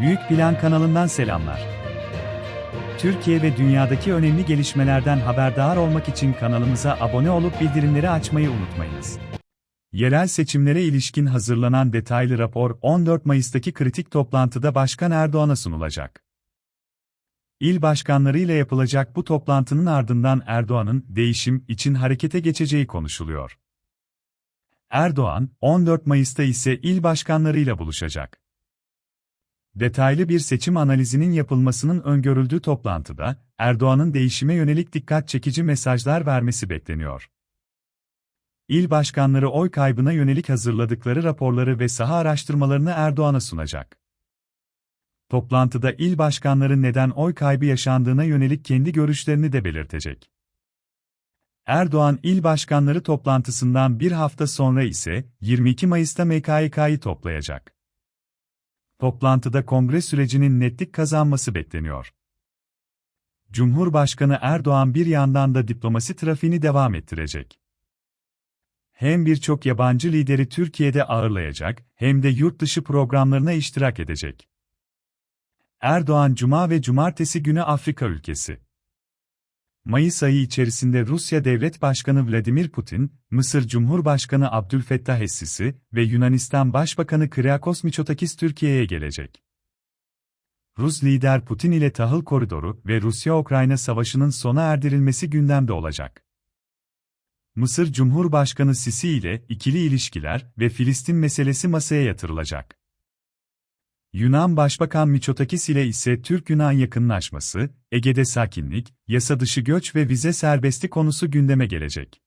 Büyük Plan kanalından selamlar. Türkiye ve dünyadaki önemli gelişmelerden haberdar olmak için kanalımıza abone olup bildirimleri açmayı unutmayınız. Yerel seçimlere ilişkin hazırlanan detaylı rapor 14 Mayıs'taki kritik toplantıda Başkan Erdoğan'a sunulacak. İl başkanlarıyla yapılacak bu toplantının ardından Erdoğan'ın değişim için harekete geçeceği konuşuluyor. Erdoğan, 14 Mayıs'ta ise il başkanlarıyla buluşacak. Detaylı bir seçim analizinin yapılmasının öngörüldüğü toplantıda, Erdoğan'ın değişime yönelik dikkat çekici mesajlar vermesi bekleniyor. İl başkanları oy kaybına yönelik hazırladıkları raporları ve saha araştırmalarını Erdoğan'a sunacak. Toplantıda il başkanları neden oy kaybı yaşandığına yönelik kendi görüşlerini de belirtecek. Erdoğan il başkanları toplantısından bir hafta sonra ise 22 Mayıs'ta MKYK'yı toplayacak. Toplantıda kongre sürecinin netlik kazanması bekleniyor. Cumhurbaşkanı Erdoğan bir yandan da diplomasi trafiğini devam ettirecek. Hem birçok yabancı lideri Türkiye'de ağırlayacak, hem de yurt dışı programlarına iştirak edecek. Erdoğan Cuma ve Cumartesi günü Afrika ülkesi. Mayıs ayı içerisinde Rusya Devlet Başkanı Vladimir Putin, Mısır Cumhurbaşkanı Abdülfettah Es-Sisi ve Yunanistan Başbakanı Kyriakos Mitsotakis Türkiye'ye gelecek. Rus lider Putin ile tahıl koridoru ve Rusya-Ukrayna savaşının sona erdirilmesi gündemde olacak. Mısır Cumhurbaşkanı Sisi ile ikili ilişkiler ve Filistin meselesi masaya yatırılacak. Yunan Başbakan Mitsotakis ile ise Türk-Yunan yakınlaşması, Ege'de sakinlik, yasa dışı göç ve vize serbesti konusu gündeme gelecek.